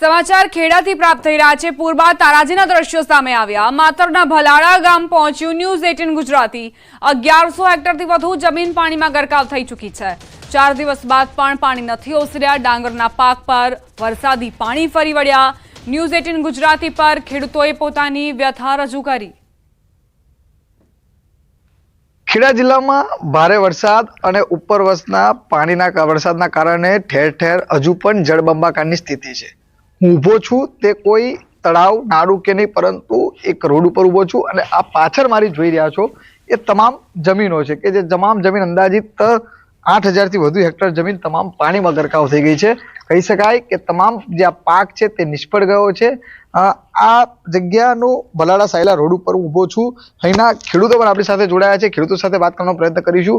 સમાચાર ખેડાથી પ્રાપ્ત થઈ રહ્યા છે. પૂર્વા તારાજીના દ્રશ્યો સામે આવ્યા. માતરના ભલાડા ગામ પહોંચ્યું ન્યૂઝ એટીન ગુજરાતી. અગિયારસો હેક્ટરથી વધુ જમીન પાણીમાં ગરકાવ થઈ ચૂકી છે. ચાર દિવસ બાદ પણ પાણી નથી ઓસર્યા. ડાંગરના પાક પર વરસાદી પાણી ફરી વળ્યા. ન્યૂઝ એટીન ગુજરાતી પર ખેડૂતોએ પોતાની વ્યથા રજૂ કરી. ખેડા જિલ્લામાં ભારે વરસાદ અને ઉપરવસના પાણીના વરસાદના કારણે ઠેર ઠેર હજુ પણ જળબંબાકારની સ્થિતિ છે. હું ઊભો છું તે કોઈ તળાવ, નાડું કે નહીં, પરંતુ એક રોડ ઉપર ઊભો છું અને આ પાછળ મારી જોઈ રહ્યા છો એ તમામ જમીનો છે કે જે તમામ જમીન અંદાજિત આઠ હજારથી વધુ હેક્ટર જમીન તમામ પાણીમાં ગરકાવ થઈ ગઈ છે. કહી શકાય કે તમામ જે આ પાક છે તે નિષ્ફળ ગયો છે. આ જગ્યાનો ભલાડા સાયલા રોડ ઉપર ઊભો છું. અહીંના ખેડૂતો પણ આપણી સાથે જોડાયા છે. ખેડૂતો સાથે વાત કરવાનો પ્રયત્ન કરીશું.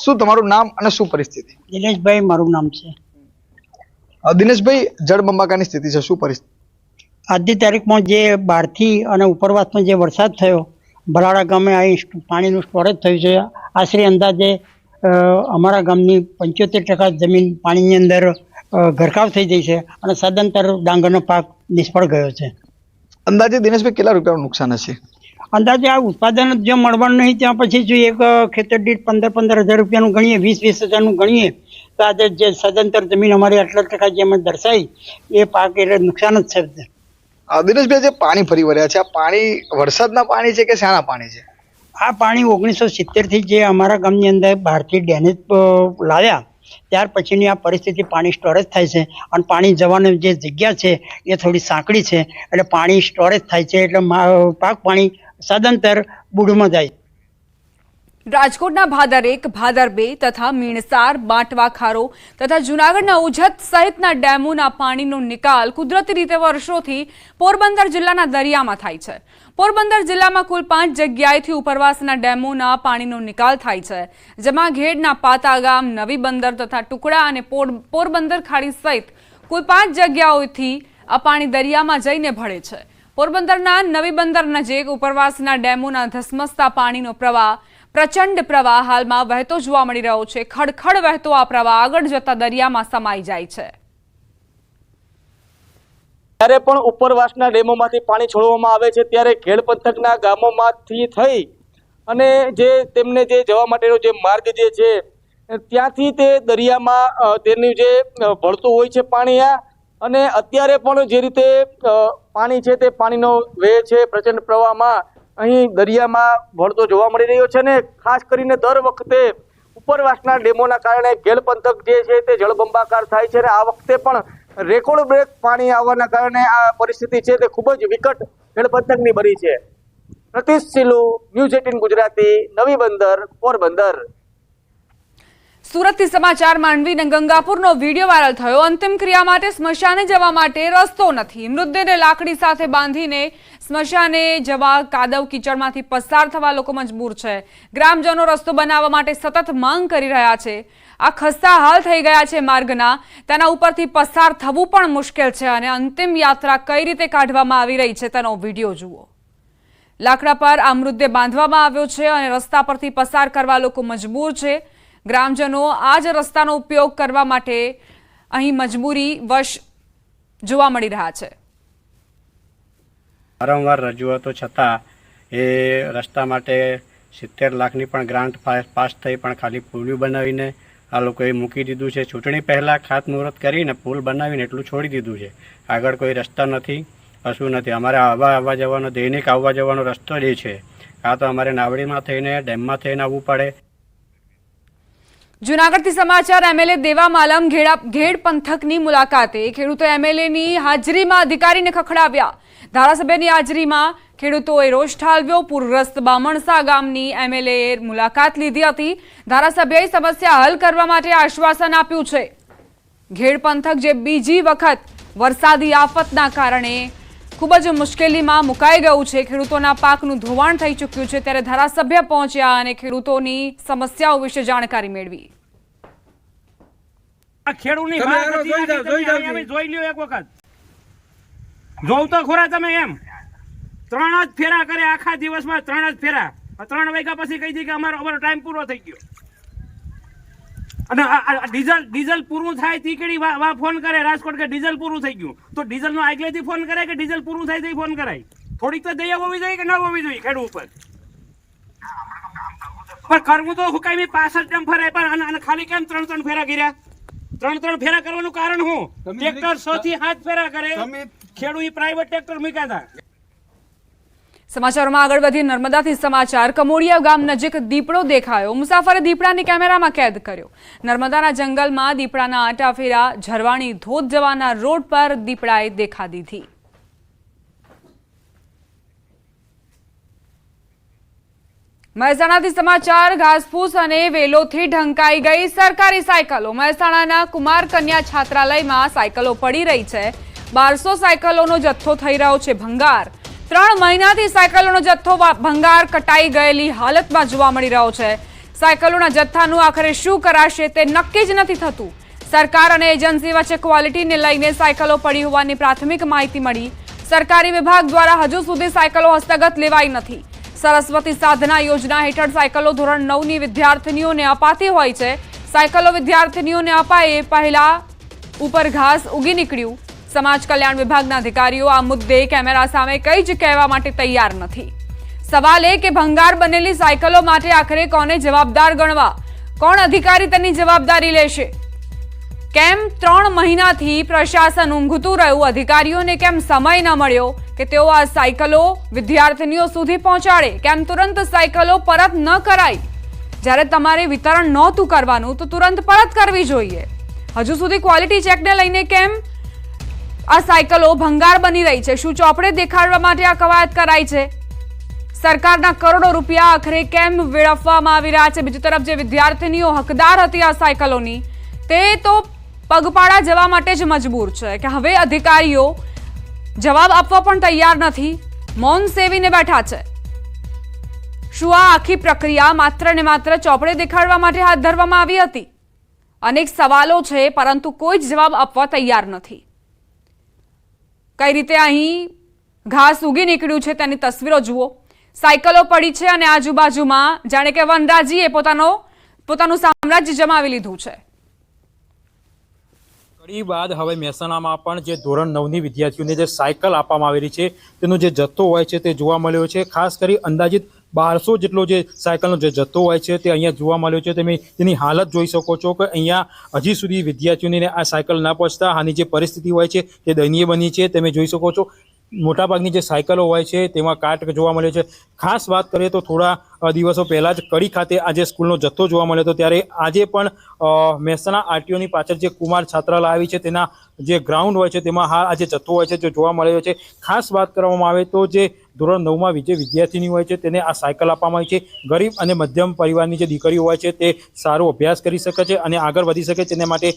શું તમારું નામ અને શું પરિસ્થિતિ? દિનેશભાઈ, મારું નામ છે. દિનેશભાઈ જળબંબાકારની સ્થિતિ છે શું પરિસ્થિતિ? આજની તારીખમાં જે બહારથી અને ઉપરવાસમાં જે વરસાદ થયો ભરાડા ગામે અહીં પાણીનું સ્ટોરેજ થયું છે. આશરે અંદાજે અમારા ગામની પંચોતેર ટકા જમીન પાણીની અંદર ગરકાવ થઈ ગઈ છે અને સદંતર ડાંગરનો પાક નિષ્ફળ ગયો છે. અંદાજે દિનેશભાઈ કેટલા રૂપિયાનું નુકસાન હશે? અંદાજે આ ઉત્પાદન જે મળવાનું નહીં ત્યાં પછી જો એક ખેતર દીઠ પંદર પંદર હજાર રૂપિયાનું ગણીએ વીસ વીસ હજારનું ગણીએ તો આજે જે સદંતર જમીન અમારી આટલા ટકા જે અમે દર્શાવી એ પાક એટલે નુકસાન જ છે દિનેશભાઈ જે પાણી ફરી વળ્યા છે આ પાણી વરસાદના પાણી છે કે શાના પાણી છે? આ પાણી ઓગણીસો સિત્તેરથી જે અમારા ગામની અંદર બહારથી ડેનેજ લાવ્યા ત્યાર પછીની આ પરિસ્થિતિ પાણી સ્ટોરેજ થાય છે અને પાણી જવાની જે જગ્યા છે એ થોડી સાંકડી છે એટલે પાણી સ્ટોરેજ થાય છે એટલે મા- પાક પાણી સદંતર બુડમાં જાય. રાજકોટના ભાદર એક ભાદર બે તથા મીણસાર બાંટવા ખારો તથા જૂનાગઢના ઉજત સહિતના ડેમોના પાણીનો નિકાલ કુદરતી રીતે વર્ષોથી પોરબંદર જિલ્લાના દરિયામાં થાય છે. પોરબંદર જિલ્લામાં કુલ પાંચ જગ્યાએથી ઉપરવાસના ડેમોના પાણીનો નિકાલ થાય છે, જેમાં ઘેડના પાતા ગામ નવી બંદર તથા ટુકડા અને પોર- પોરબંદર ખાડી સહિત કુલ પાંચ જગ્યાઓથી આ પાણી દરિયામાં જઈને ભળે છે. પોરબંદરના નવી બંદર નજીક ઉપરવાસના ડેમોના ધસમસતા પાણીનો પ્રવાહ પ્રચંડ પ્રવાહ હાલમાં વહેતો જોવા મળી રહ્યો છે. ખડખડ વહેતો આ પ્રવાહ આગળ જતા દરિયામાં સમાઈ જાય છે. જ્યારે પણ ઉપરવાસના ડેમોમાંથી પાણી છોડવામાં આવે છે, ત્યારે ખેડ પંથકના ગામોમાંથી થઈ અને જે તેમને જે જવા માટેનો જે માર્ગ જે છે, ત્યાંથી તે દરિયામાં તેનું જે ભળતું હોય છે પાણી આ. અને અત્યારે પણ જે રીતે પાણી છે તે પાણીનો વેહ છે પ્રચંડ પ્રવાહમાં. અહીં દરિયામાં ભળતો જોવા મળી રહ્યો છે અને ખાસ કરીને દર વખતે ઉપરવાસના ડેમોના કારણે ગેલ પંથક જે છે તે જળબંબાકાર થાય છે અને આ વખતે પણ રેકોર્ડ બ્રેક પાણી આવવાના કારણે આ પરિસ્થિતિ છે તે ખૂબ જ વિકટ ગેલ ભરી છે. Pratish Silu, news eighteen Gujarati, Navi Bandar, Porbandar. સુરતથી સમાચાર, માંડવી અને ગંગાપુરનો વીડિયો વાયરલ થયો. અંતિમ ક્રિયા માટે સ્મશાને જવા માટે રસ્તો નથી. મૃતદેહને લાકડી સાથે બાંધીને સ્મશાને જવા કાદવ કીચડમાંથી પસાર થવા લોકો મજબૂર છે. ગ્રામજનો રસ્તો બનાવવા માટે સતત માંગ કરી રહ્યા છે. આ ખસ્તા હાલ થઈ ગયા છે માર્ગના. તેના ઉપરથી પસાર થવું પણ મુશ્કેલ છે અને અંતિમ યાત્રા કઈ રીતે કાઢવામાં આવી રહી છે તેનો વીડિયો જુઓ. લાકડા પર આ મૃતદેહ બાંધવામાં આવ્યો છે અને રસ્તા પરથી પસાર કરવા લોકો મજબૂર છે. ગ્રામજનો આ જ રસ્તાનો ઉપયોગ કરવા માટે અહીં મજબૂરી વશ જોવા મળી રહ્યા છે. વારંવાર રજૂઆતો છતાં એ રસ્તા માટે સિત્તેર લાખની પણ ગ્રાન્ટ પાસ થઈ પણ ખાલી પુલિયું બનાવીને આ લોકોએ મૂકી દીધું છે. ચૂંટણી પહેલાં ખાતમુહૂર્ત કરીને પુલ બનાવીને એટલું છોડી દીધું છે. આગળ કોઈ રસ્તા નથી, કશું નથી. અમારે આવવા આવવા જવાનો, દૈનિક આવવા જવાનો રસ્તો જ છે કાં તો અમારે નાવડીમાં થઈને, ડેમમાં થઈને આવવું પડે. જુનાગઢથી સમાચાર, એમએલએ દેવા માલમ ઘેડા, ઘેડ પંથકની મુલાકાતે. ખેડૂતો એમએલએની હાજરીમાં અધિકારીને ખખડાવ્યા. ધારાસભ્યની હાજરીમાં ખેડૂતોએ રોષ ઠાલવ્યો. પૂરગ્રસ્ત બામણસા ગામની એમએલએ મુલાકાત લીધી હતી. ધારાસભ્યએ સમસ્યા હલ કરવા માટે આશ્વાસન આપ્યું છે. ઘેડ પંથક જે બીજી વખત વરસાદી આફતના કારણે ખૂબ જ મુશ્કેલીમાં મુકાઈ ગયું છે. ખેડૂતોના પાકનું ધોવાણ થઈ ચૂક્યું છે. ત્યારે ધારાસભ્ય પહોંચ્યા અને ખેડૂતોની સમસ્યાઓ વિશે જાણકારી મેળવી. આ ખેડૂતની તમે વાત આનો હતી, જોઈ જાઓ, તમે જોઈ જાઓ અહીંયા જી. જોઈ લ્યો એક વખત. જોવ તો ખોરા તમે એમ. ત્રણ જ ફેરા કરે આખા દિવસમાં ત્રણ જ ફેરા. ત્રણ વાગ્યા પછી કહી દી કે અમારો અમારો ટાઈમ પૂરો થઈ ગયો. અને આ આ ડીઝલ ડીઝલ પૂરું થાય તી વા વા ફોન કરે રાજકોટ કે ડીઝલ પૂરું થઈ ગયું. તો ડીઝલ નો આગલેથી ફોન કરે કે ડીઝલ પૂરું થાય તો ફોન કરાય? થોડીક તો દયા હોવી જોઈએ કે ન હોવી જોઈએ ખેડૂત ઉપર? પણ કરવું તો હુકામી પાછળ ટેમ ફરાય પણ અને- ખાલી કેમ ત્રણ ત્રણ ફેરા કર્યા? ત્રણ ત્રણ ફેરા કરવાનું કારણ હું. ટ્રેક્ટર સો થી સાત ફેરા કરે. ખેડૂત પ્રાઇવેટ ટ્રેક્ટર મૂક્યા હતા. સમાચારોમાં આગળ વધી નર્મદાથી સમાચાર. કમોડિયા ગામ નજીક દીપડો દેખાયો. મુસાફરે દીપડાને કેમેરામાં કેદ કર્યો. નર્મદાના જંગલમાં દીપડાના આટાફેરા ઝરવાણી ધોધ જવાના રોડ પર દીપડાએ દેખા દીધી. મહેસાણાથી સમાચાર, ઘાસફૂસ અને વેલોથી ઢંકાઈ ગઈ સરકારી સાયકલો. મહેસાણાના કુમાર કન્યા છાત્રાલયમાં સાયકલો પડી રહી છે. બારસો સાયકલોનો જથ્થો થઈ રહ્યો છે ભંગાર. ત્રણ મહિનાથી સાયકલોનો જથ્થો ભંગાર કટાઈ ગયેલી હાલતમાં જોવા મળી રહ્યો છે. સાયકલોના જથ્થાનું આખરે શું કરાશે તે નક્કી જ નથી થતું. સરકાર અને એજન્સી વચ્ચે ક્વોલિટીને લઈને સાયકલો પડી હોવાની પ્રાથમિક માહિતી મળી. સરકારી વિભાગ દ્વારા હજુ સુધી સાયકલો હસ્તગત લેવાઈ નથી. સરસ્વતી સાધના યોજના હેઠળ સાયકલો ધોરણ નવની વિદ્યાર્થીનીઓને અપાતી હોય છે. સાયકલો વિદ્યાર્થીનીઓને અપાય એ પહેલા ઉપર ઘાસ ઉગી નીકળ્યું. સમાજ કલ્યાણ વિભાગના અધિકારીઓ આ મુદ્દે કેમેરા સામે કંઈ જ કહેવા માટે તૈયાર નથી. સવાલ એ કે ભંગાર બનેલી સાયકલો માટે આખરે કોને જવાબદાર ગણવા? કોણ અધિકારી તેની જવાબદારી લેશે? કેમ ત્રણ મહિનાથી પ્રશાસન ઊંઘતું રહ્યું? અધિકારીઓને કેમ સમય ન મળ્યો? કે તેઓ આ સાયકલો વિદ્યાર્થીનીઓ સુધી પહોંચાડે? કેમ તુરંત સાયકલો પરત ન કરાઈ જ્યારે તમારે વિતરણ નહોતું કરવાનું, તો તુરંત પરત કરવી જોઈએ. હજુ સુધી ક્વોલિટી ચેકને લઈને કેમ આ સાયકલો ભંગાર બની રહી છે? શું ચોપડે દેખાડવા માટે આ કવાયત કરાઈ છે? સરકારના કરોડો રૂપિયા આખરે કેમ વેડફવામાં આવી રહ્યા છે? બીજી તરફ જે વિદ્યાર્થીનીઓ હકદાર હતી આ સાયકલોની, તે તો પગપાળા જવા માટે જ મજબૂર છે કે હવે અધિકારીઓ જવાબ આપવા પણ તૈયાર નથી. મૌન સેવીને બેઠા છે. શું આ આખી પ્રક્રિયા માત્ર ને માત્ર ચોપડે દેખાડવા માટે હાથ ધરવામાં આવી હતી? અનેક સવાલો છે, પરંતુ કોઈ જ જવાબ આપવા તૈયાર નથી. કઈ રીતે અહીં ઘાસ ઉગી નીકળ્યું છે તેની તસવીરો જુઓ. સાયકલો પડી છે અને આજુબાજુમાં જાણે કે વનરાજીએ પોતાનો, પોતાનું સામ્રાજ્ય જમાવી લીધું છે. કડી બાદ હવે મહેસાણામાં પણ જે ધોરણ નવની વિદ્યાર્થીઓને જે સાયકલ આપવામાં આવેલી છે, તેનો જે જથ્થો હોય છે તે જોવા મળ્યો છે. ખાસ કરી અંદાજિત બારસો જેટલો જે સાયકલનો જે જથ્થો હોય છે તે અહીંયા જોવા મળ્યો છે. તમે તેની હાલત જોઈ શકો છો કે અહીંયા હજી સુધી વિદ્યાર્થીઓને આ સાયકલ ના પહોંચતા આની જે પરિસ્થિતિ હોય છે તે દયનીય બની છે. તમે જોઈ શકો છો મોટાભાગની જે સાયકલો હોય છે, તેમાં કાટ જોવા મળે છે. ખાસ વાત કરીએ તો થોડા દિવસો પહેલાં જ કડી ખાતે આજે સ્કૂલનો જથ્થો જોવા મળ્યો હતો. ત્યારે આજે પણ મહેસાણા આરટીઓની પાછળ જે કુમાર છાત્રાલય આવી છે, તેના જે ગ્રાઉન્ડ હોય છે, તેમાં હા આજે જથ્થો હોય છે જે જોવા મળ્યો છે. ખાસ વાત કરવામાં આવે તો જે ધોરણ નવમાં જે વિદ્યાર્થીની હોય છે, તેને આ સાયકલ આપવામાં આવી છે. ગરીબ અને મધ્યમ પરિવારની જે દીકરીઓ હોય છે, તે સારો અભ્યાસ કરી શકે છે અને આગળ વધી શકે તેના માટે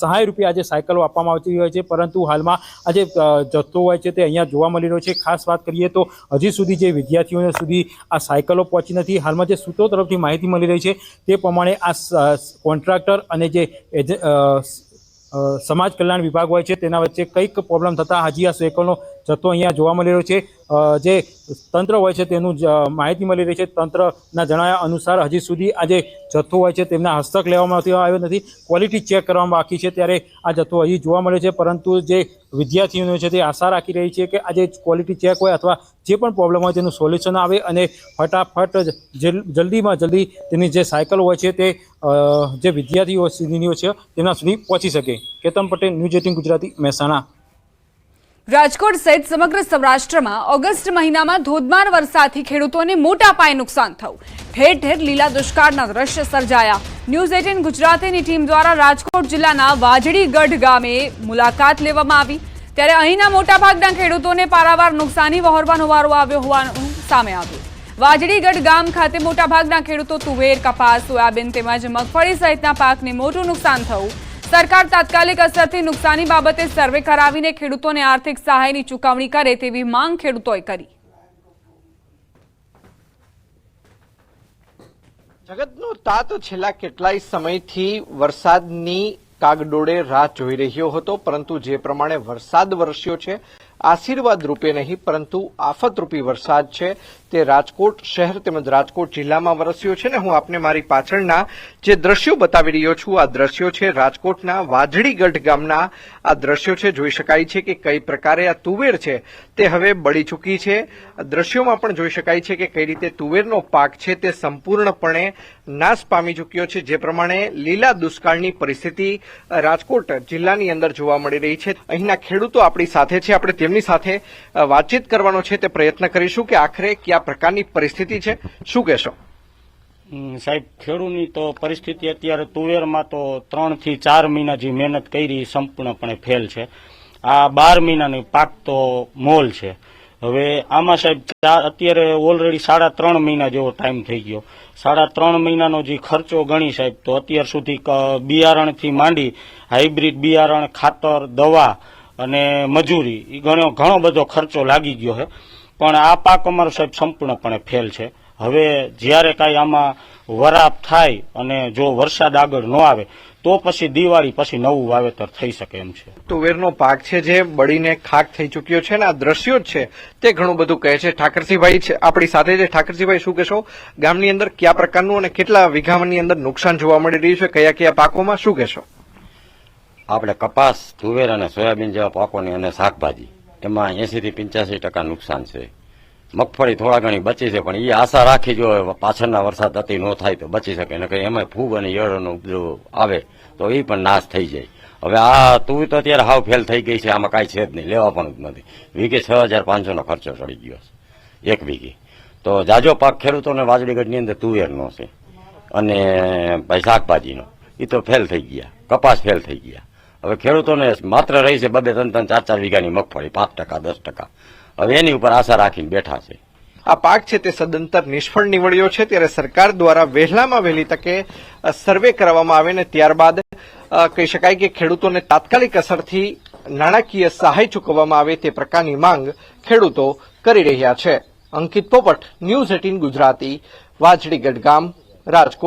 સહાય રૂપે આજે સાયકલો આપવામાં આવતી હોય છે, પરંતુ હાલમાં આજે જથ્થો હોય છે, તે અહીંયા જોવા મળી રહ્યો છે. ખાસ વાત કરીએ તો, હજી સુધી જે વિદ્યાર્થીઓને સુધી આ સાયકલો પહોંચી નથી. હાલમાં જે સૂત્રો તરફથી માહિતી મળી રહી છે, તે પ્રમાણે આ કોન્ટ્રાક્ટર અને જે સમાજ કલ્યાણ વિભાગ હોય છે, તેના વચ્ચે કંઈક પ્રોબ્લેમ થતાં હજી આ સાયકલનો જથ્થો અહીંયા જોવા મળી રહ્યો છે. જે તંત્ર હોય છે તેનું માહિતી મળી રહી છે. તંત્રના જણાવ્યા અનુસાર હજી સુધી આ જે જથ્થો હોય છે તેમના હસ્તક લેવામાં આવ્યો નથી. ક્વોલિટી ચેક કરવામાં બાકી છે ત્યારે આ જથ્થો હજી જોવા મળે છે. પરંતુ જે વિદ્યાર્થીઓ છે તે આશા રાખી રહી છે કે આ જે ક્વોલિટી ચેક હોય અથવા જે પણ પ્રોબ્લેમ હોય તેનું સોલ્યુશન આવે અને ફટાફટ જલ્દીમાં જલ્દી તેની જે સાયકલ હોય છે તે જે વિદ્યાર્થીઓ સુધીનીઓ છે, તેના સુધી પહોંચી શકે. Ketan Patel news eighteen Gujarati, Mehsana. Rajkot સહિત સમગ્ર સૌરાષ્ટ્રમાં ઓગસ્ટ મહિનામાં ધોધમાર વરસાદથી ખેડૂતોને મોટા પાયે નુકસાન થયું. ઠેર ઠેર લીલા દુષ્કાળના દ્રશ્ય સર્જાયા. ન્યૂઝ એટીન ગુજરાતીની ટીમ દ્વારા રાજકોટ જિલ્લાના વાજડીગઢ ગામે મુલાકાત લેવામાં આવી. ત્યારે અહીંના મોટાભાગના ખેડૂતોને પારાવાર નુકસાની વહોરવાનો વારો આવ્યો હોવાનું સામે આવ્યું. વાજડીગઢ ગામ ખાતે મોટાભાગના ખેડૂતો તુવેર, કપાસ, સોયાબીન તેમજ મગફળી સહિતના પાકને મોટું નુકસાન થયું. સરકાર તાત્કાલિક અસરથી નુકસાની બાબતે સર્વે કરાવીને ખેડૂતોને આર્થિક સહાયની ચૂકવણી કરે તેવી માંગ ખેડૂતોએ કરી. જગતનો તાત છેલ્લા કેટલાય સમયથી વરસાદની કાગડોળે રાહ જોઈ રહ્યો હતો, પરંતુ જે પ્રમાણે વરસાદ વરસ્યો છે, આશીર્વાદ રૂપે નહીં, પરંતુ આફતરૂપી વરસાદ છે. તે રાજકોટ શહેર તેમજ રાજકોટ જિલ્લામાં વરસ્યો છે ને હું આપને મારી પાછળના જે દ્રશ્યો બતાવી રહ્યો છું, આ દ્રશ્યો છે રાજકોટના વાજડીગઢ ગામના. આ દ્રશ્યો છે, જોઈ શકાય છે કે કઈ પ્રકારે આ તુવેર છે તે હવે બળી ચૂકી છે. દ્રશ્યોમાં પણ જોઈ શકાય છે કે કઈ રીતે તુવેરનો પાક છે તે સંપૂર્ણપણે નાશ પામી ચૂક્યો છે. જે પ્રમાણે લીલા દુષ્કાળની પરિસ્થિતિ રાજકોટ જિલ્લાની અંદર જોવા મળી રહી છે. અહીંના ખેડૂતો આપણી સાથે છે. આપણે તેમની સાથે વાતચીત કરવાનો છે. તે પ્રયત્ન કરીશું કે આખરે કયા પ્રકારની પરિસ્થિતિ છે? શું કહેશો? સાહેબ ખેડૂતની તો પરિસ્થિતિ અત્યારે તુવેરમાં તો ત્રણથી ચાર મહિના જે મહેનત કરી સંપૂર્ણપણે ફેલ છે. આ બાર મહિનાની પાક તો મોલ છે. હવે આમાં સાહેબ અત્યારે ઓલરેડી સાડા ત્રણ મહિના જેવો ટાઈમ થઈ ગયો. સાડા ત્રણ મહિનાનો જે ખર્ચો ગણી સાહેબ, તો અત્યાર સુધી બિયારણથી માંડી હાઇબ્રિડ બિયારણ, ખાતર, દવા અને મજૂરી એ ઘણો ઘણો બધો ખર્ચો લાગી ગયો છે. પણ આ પાક અમારો સાહેબ સંપૂર્ણપણે ફેલ છે. હવે જ્યારે કાંઈ આમાં વરાપ થાય અને જો વરસાદ આગળ ન આવે તો પછી દિવાળી પછી નવું વાવેતર થઈ શકે એમ છે. તુવેરનો પાક છે જે બળીને ખાક થઈ ચૂક્યો છે ને આ દ્રશ્યો જ છે તે ઘણું બધું કહે છે. ઠાકરસિંહભાઈ છે આપણી સાથે છે. ઠાકરસિંહભાઈ શું કહેશો? ગામની અંદર કયા પ્રકારનું અને કેટલા વીઘાની અંદર નુકસાન જોવા મળી રહ્યું છે? કયા કયા પાકોમાં? શું કહેશો? આપણે કપાસ તુવેર અને સોયાબીન જેવા પાકોની અને શાકભાજી. એમાં એસી થી પંચ્યાસી ટકા નુકસાન છે. મગફળી થોડા ઘણી બચી છે, પણ એ આશા રાખી જો પાછળના વરસાદ અતિ ન થાય તો બચી શકે ને એમાં ફૂગ અને ઈયળોનો ઉપદ્રવ આવે તો એ પણ નાશ થઈ જાય. હવે આ તું તો અત્યારે હાવ ફેલ થઈ ગઈ છે, આમાં કાંઈ છે જ નહીં, લેવા પણ નથી. વીઘે છ હજાર પાંચસોનો ખર્ચો ચડી ગયો છે, એક વીઘે. તો જાજો પાક ખેડૂતોને વાજડીગઢની અંદર તુવેરનો છે અને, ભાઈ શાકભાજીનો. એ તો ફેલ થઈ ગયા, કપાસ ફેલ થઈ ગયા. હવે ખેડૂતોને માત્ર રહી છે બબે ત્રણ ત્રણ ચાર ચાર વીઘાની મગફળી, પાંચ ટકા, દસ ટકા. હવે એની ઉપર આશા રાખીને બેઠા છે. આ પાક છે તે સદંતર નિષ્ફળ નીવડ્યો છે ત્યારે સરકાર દ્વારા વહેલામાં વહેલી તકે સર્વે કરવામાં આવે ને ત્યારબાદ કહી શકાય કે ખેડૂતોને તાત્કાલિક અસરથી નાણાકીય સહાય ચૂકવવામાં આવે તે પ્રકારની માંગ ખેડૂતો કરી રહ્યા છે. Ankit Popat, news eighteen Gujarati, Vajdi Gadhgam, Rajkot.